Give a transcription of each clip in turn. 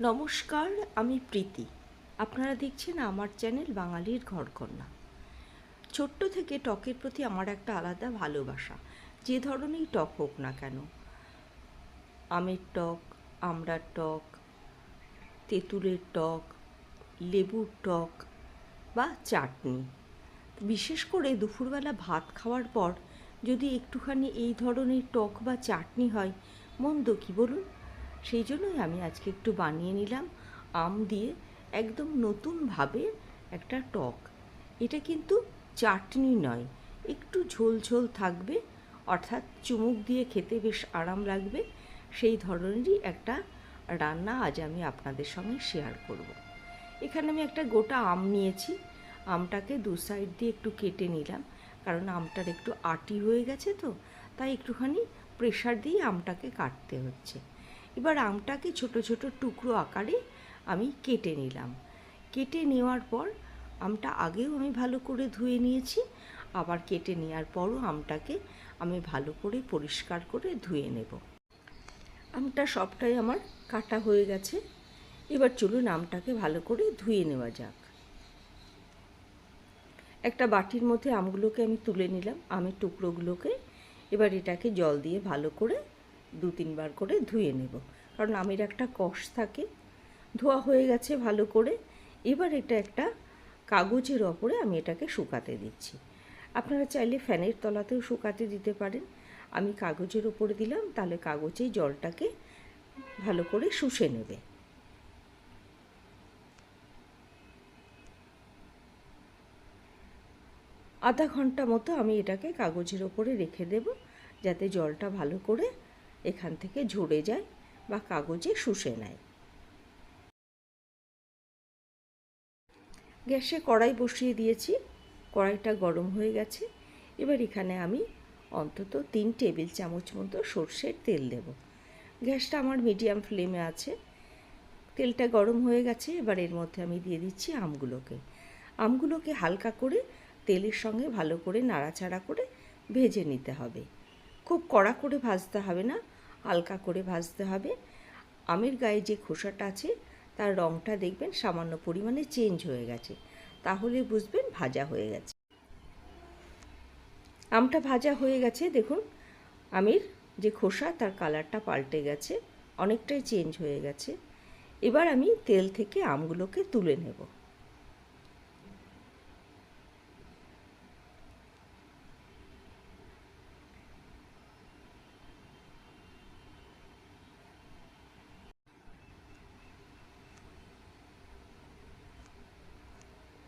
নমস্কার, আমি প্রীতি। আপনারা দেখছেন আমার চ্যানেল বাঙালির ঘরকন্যা। ছোট্ট থেকে টকের প্রতি আমার একটা আলাদা ভালোবাসা। যে ধরনেরই টক হোক না কেন। আমের টক, আমড়ার টক, তেঁতুলের টক, লেবুর টক বা চাটনি। বিশেষ করে দুপুরবেলা ভাত খাওয়ার পর যদি একটুখানি এই ধরনের টক বা চাটনি হয়, মন্দ কি বলুন? সেই জন্যই আমি আজকে একটু বানিয়ে নিলাম আম দিয়ে একদম নতুনভাবে একটা টক। এটা কিন্তু চাটনি নয়, একটু ঝোল ঝোল থাকবে, অর্থাৎ চুমুক দিয়ে খেতে বেশ আরাম লাগবে। সেই ধরনেরই একটা রান্না আজ আমি আপনাদের সঙ্গে শেয়ার করব। এখানে আমি একটা গোটা আম নিয়েছি। আমটাকে দু সাইড দিয়ে একটু কেটে নিলাম, কারণ আমটার একটু আটি হয়ে গেছে তো, তাই একটুখানি প্রেশার দিয়ে আমটাকে কাটতে হচ্ছে। এবার আমটাকে ছোট ছোট টুকরো আকারে আমি কেটে নিলাম। কেটে নেওয়ার পর আমটা আগেও আমি ভালো করে ধুয়ে নিয়েছি, আবার কেটে নেওয়ার পরও আমটাকে আমি ভালো করে পরিষ্কার করে ধুয়ে নেব। আমটা সবটাই আমার কাটা হয়ে গেছে। এবার চলুন আমটাকে ভালো করে ধুয়ে নেওয়া যাক। একটা বাটির মধ্যে আমগুলোকে আমি তুলে নিলাম, আমের টুকরোগুলোকে। এবার এটাকে জল দিয়ে ভালো করে দু তিনবার করে ধুয়ে নেব। কারণ আমের একটা কষ থাকে। ধোয়া হয়ে গেছে ভালো করে। এবার এটা একটা কাগজের ওপরে আমি এটাকে শুকাতে দিচ্ছি। আপনারা চাইলে ফ্যানের তলাতেও শুকাতে দিতে পারেন। আমি কাগজের ওপরে দিলাম, তাহলে কাগজেই জলটাকে ভালো করে শুষে নেবে। আধা ঘণ্টা মতো আমি এটাকে কাগজের ওপরে রেখে দেব, যাতে জলটা ভালো করে এখান থেকে ঝরে যায় বা কাগজে শুষে নেয়। গ্যাসে কড়াই বসিয়ে দিয়েছি, কড়াইটা গরম হয়ে গেছে। এবার এখানে আমি অন্তত তিন টেবিল চামচ মতো সর্ষের তেল দেব। গ্যাসটা আমার মিডিয়াম ফ্লেমে আছে। তেলটা গরম হয়ে গেছে, এবার এর মধ্যে আমি দিয়ে দিচ্ছি আমগুলোকে। আমগুলোকে হালকা করে তেলের সঙ্গে ভালো করে নাড়াচাড়া করে ভেজে নিতে হবে। খুব কড়া করে ভাজতে হবে না হালকা করে ভাজতে হবে। আমের গায়ে যে খোসাটা আছে, তার রঙটা দেখবেন সামান্য পরিমাণে চেঞ্জ হয়ে গেছে। তাহলে বুঝবেন ভাজা হয়ে গেছে। আমটা ভাজা হয়ে গেছে, দেখুন। আমের যে খোসা, তার কালারটা পাল্টে গেছে, অনেকটাই চেঞ্জ হয়ে গেছে। এবার আমি তেল থেকে আমগুলোকে তুলে নেব।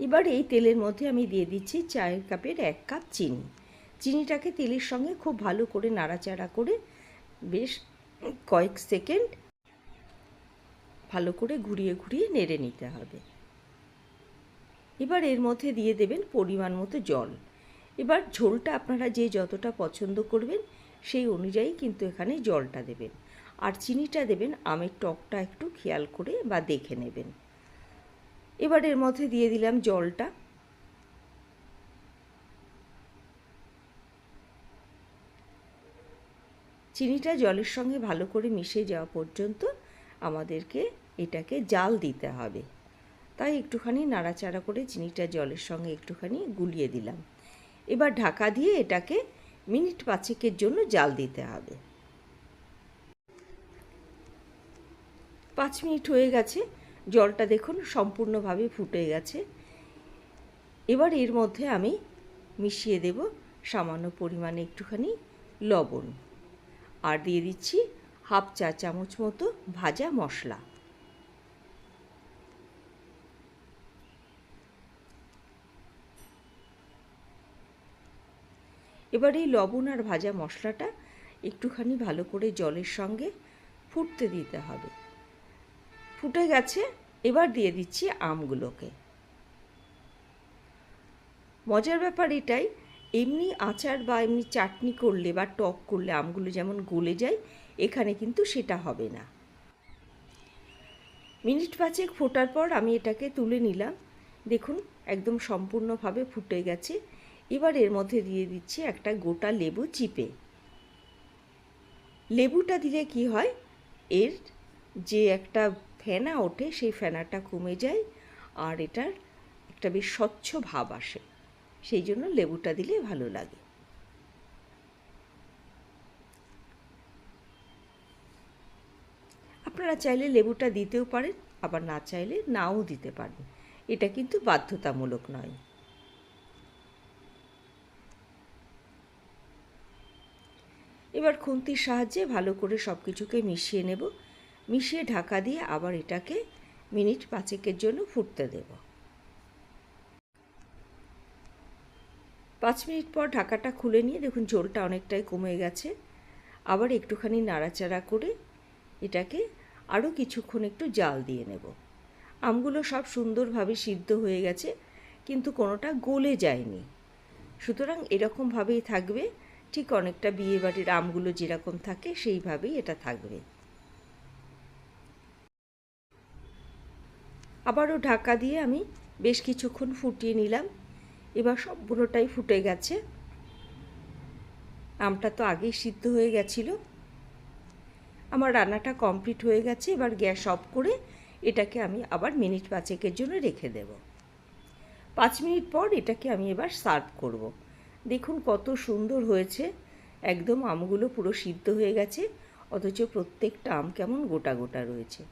এবার এই তেলের মধ্যে আমি দিয়ে দিচ্ছি চায়ের কাপের এক কাপ চিনি। চিনিটাকে তেলের সঙ্গে খুব ভালো করে নাড়াচাড়া করে বেশ কয়েক সেকেন্ড ভালো করে ঘুরিয়ে ঘুরিয়ে নেড়ে নিতে হবে। এবার এর মধ্যে দিয়ে দেবেন পরিমাণ মতো জল। এবার ঝোলটা আপনারা যে যতটা পছন্দ করবেন সেই অনুযায়ী কিন্তু এখানে জলটা দেবেন। আর চিনিটা দেবেন আমের টকটা একটু খেয়াল করে বা দেখে নেবেন। এবার এর মধ্যে দিয়ে দিলাম জলটা। চিনিটা জলের সঙ্গে ভালো করে মিশে যাওয়া পর্যন্ত আমাদেরকে এটাকে জাল দিতে হবে। তাই একটুখানি নাড়াচাড়া করে চিনিটা জলের সঙ্গে একটুখানি গুলিয়ে দিলাম। এবার ঢাকা দিয়ে এটাকে মিনিট পাঁচেকের জন্য জাল দিতে হবে। পাঁচ মিনিট হয়ে গেছে। জলটা দেখুন সম্পূর্ণভাবে ফুটে গেছে। এবার এর মধ্যে আমি মিশিয়ে দেব সামান্য পরিমাণে একটুখানি লবণ। আর দিয়ে দিচ্ছি হাফ চা চামচ মতো ভাজা মশলা। এবার এই লবণ আর ভাজা মশলাটা একটুখানি ভালো করে জলের সঙ্গে ফুটতে দিতে হবে। ফুটে গেছে, এবার দিয়ে দিচ্ছি আমগুলোকে। মজার ব্যাপার এটাই, এমনি আচার বা এমনি চাটনি করলে বা টক করলে আমগুলো যেমন গলে যায়, এখানে কিন্তু সেটা হবে না। মিনিট পাঁচেক ফোটার পর আমি এটাকে তুলে নিলাম। দেখুন, একদম সম্পূর্ণভাবে ফুটে গেছে। এবার এর মধ্যে দিয়ে দিচ্ছি একটা গোটা লেবু চিপে। লেবুটা দিলে কি হয়, এর যে একটা ফেনা ওঠে, সেই ফেনাটা কমে যায় আর এটার একটা বেশ স্বচ্ছ ভাব আসে। সেই জন্য লেবুটা দিলে ভালো লাগে। আপনারা চাইলে লেবুটা দিতেও পারেন, আবার না চাইলে নাও দিতে পারেন। এটা কিন্তু বাধ্যতামূলক নয়। এবার খুন্তির সাহায্যে ভালো করে সব কিছুকে মিশিয়ে নেব। মিশিয়ে ঢাকা দিয়ে আবার এটাকে মিনিট পাঁচেকের জন্য ফুটতে দেব। পাঁচ মিনিট পর ঢাকাটা খুলে নিয়ে দেখুন ঝোলটা অনেকটাই কমে গেছে। আবার একটুখানি নাড়াচাড়া করে এটাকে আরও কিছুক্ষণ একটু জাল দিয়ে নেব। আমগুলো সব সুন্দরভাবে সিদ্ধ হয়ে গেছে, কিন্তু কোনোটা গলে যায়নি। সুতরাং এরকমভাবেই থাকবে, ঠিক অনেকটা বিয়েবাড়ির আমগুলো যেরকম থাকে সেইভাবেই এটা থাকবে। আবারও ঢাকা দিয়ে আমি বেশ কিছুক্ষণ ফুটিয়ে নিলাম। এবার সবগুলোটাই ফুটে গেছে। আমটা তো আগেই সিদ্ধ হয়ে গেছিল। আমার রান্নাটা কমপ্লিট হয়ে গেছে, এবার গ্যাস অফ করে এটাকে আমি আবার মিনিট পাঁচেকের জন্য রেখে দেব। পাঁচ মিনিট পর এটাকে আমি এবার সার্ভ করব। দেখুন কত সুন্দর হয়েছে। একদম আমগুলো পুরো সিদ্ধ হয়ে গেছে, অথচ প্রত্যেকটা আম কেমন গোটা গোটা রয়েছে।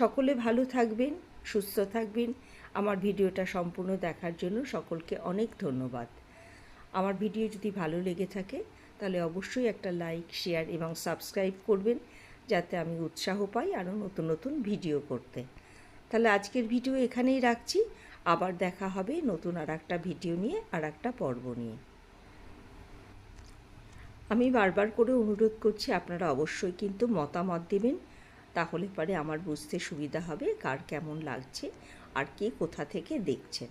সকলে ভালো থাকবেন, সুস্থ থাকবেন। আমার ভিডিওটা সম্পূর্ণ দেখার জন্য সকলকে অনেক ধন্যবাদ। আমার ভিডিও যদি ভালো লেগে থাকে, তাহলে অবশ্যই একটা লাইক, শেয়ার এবং সাবস্ক্রাইব করবেন, যাতে আমি উৎসাহ পাই আরও নতুন নতুন ভিডিও করতে। তাহলে আজকের ভিডিও এখানেই রাখছি। আবার দেখা হবে নতুন আর একটা ভিডিও নিয়ে আর একটা পর্ব নিয়ে। আমি বারবার করে অনুরোধ করছি, আপনারা অবশ্যই কিন্তু মতামত দেবেন। তাহলে পরে আমার বুঝতে সুবিধা হবে কার কেমন লাগছে আর কে কোথা থেকে দেখছেন।